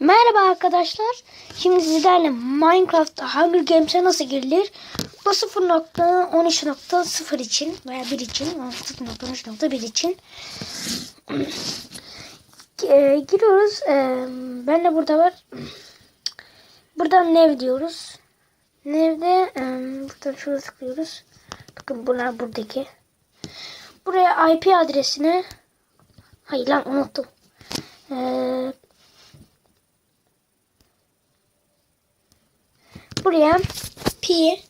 Merhaba arkadaşlar. Şimdi sizlerle Minecraft'ta Hunger Games'e nasıl girilir? Bu 0.13.0 için veya 1 için 0.13.1 için e, giriyoruz. E, ben de burada var. Buradan nev diyoruz. Nevde e, buradan şuraya tıklıyoruz. Bakın bunlar buradaki. Buraya IP adresine Hayır lan unuttum. Eee buraya pi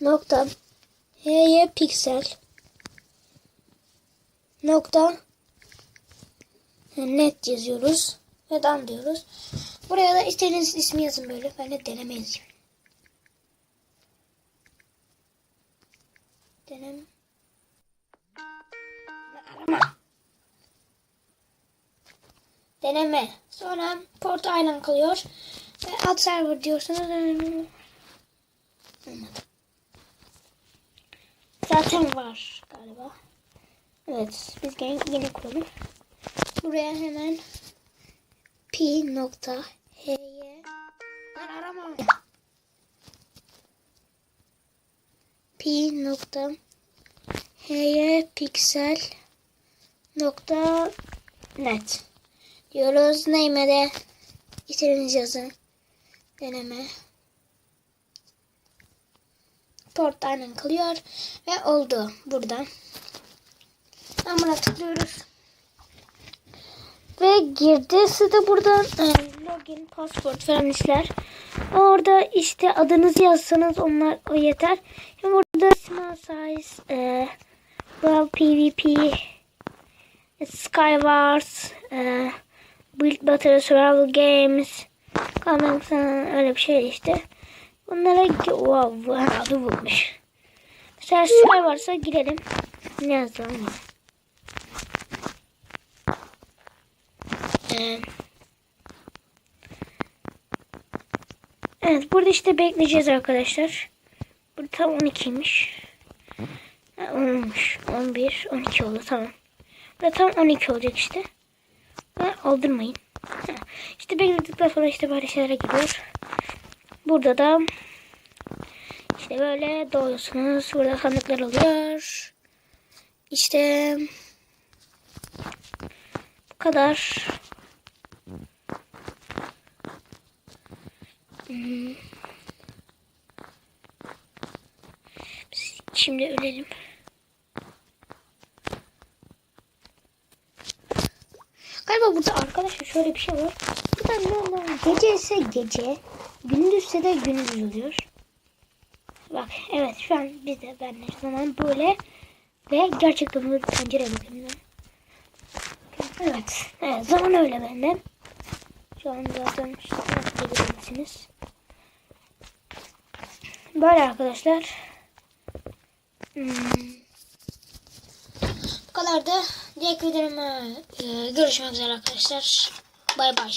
nokta hy piksel nokta net yazıyoruz. Neden diyoruz. Buraya da istediğiniz ismi yazın böyle. Ben de deneme yazayım. Arama. Deneme. Sonra Port Island kalıyor. Ad server diyorsunuz. Olmadı. Zaten var galiba. Evet. Biz yine, yine kuralım. Buraya hemen p nokta h'ye ben arama. p nokta h'ye piksel nokta net diyoruz. Name'e de yazın. Deneme. Port aynen kalıyor. Ve oldu burada. Ben buna tıklıyoruz. Ve girdi. Siz de buradan e, login, password falan işler. Orada işte adınızı yazsanız onlar o yeter. Hem burada small size, e, Brawl PvP, Skywars, e, Build Battle Survival Games, Kamen falan öyle bir şey işte. Bunlara wow, adı bulmuş. Mesela Sky varsa girelim. Ne yazalım? Ee, evet burada işte bekleyeceğiz arkadaşlar. Burada tam 12'ymiş. Ha, olmuş. 11, 12 oldu tamam. Burada tam 12 olacak işte. Ve aldırmayın. İşte bekledikten sonra işte böyle şeylere gidiyor. Burada da işte böyle doğuyorsunuz. Burada sandıklar oluyor. İşte bu kadar. Hmm. Şimdi ölelim. Galiba burada arkadaşlar şöyle bir şey var. Burada gece ise gece, gündüzse de gündüz oluyor. Bak evet şu an biz de ben de zaman böyle ve gerçekten böyle bir pencere bakayım ben. Evet, evet zaman öyle bende. Şu an zaten gidebilirsiniz. Böyle arkadaşlar. Hmm. Bu kadar da diğer videolarıma e, görüşmek üzere arkadaşlar. Bay bay.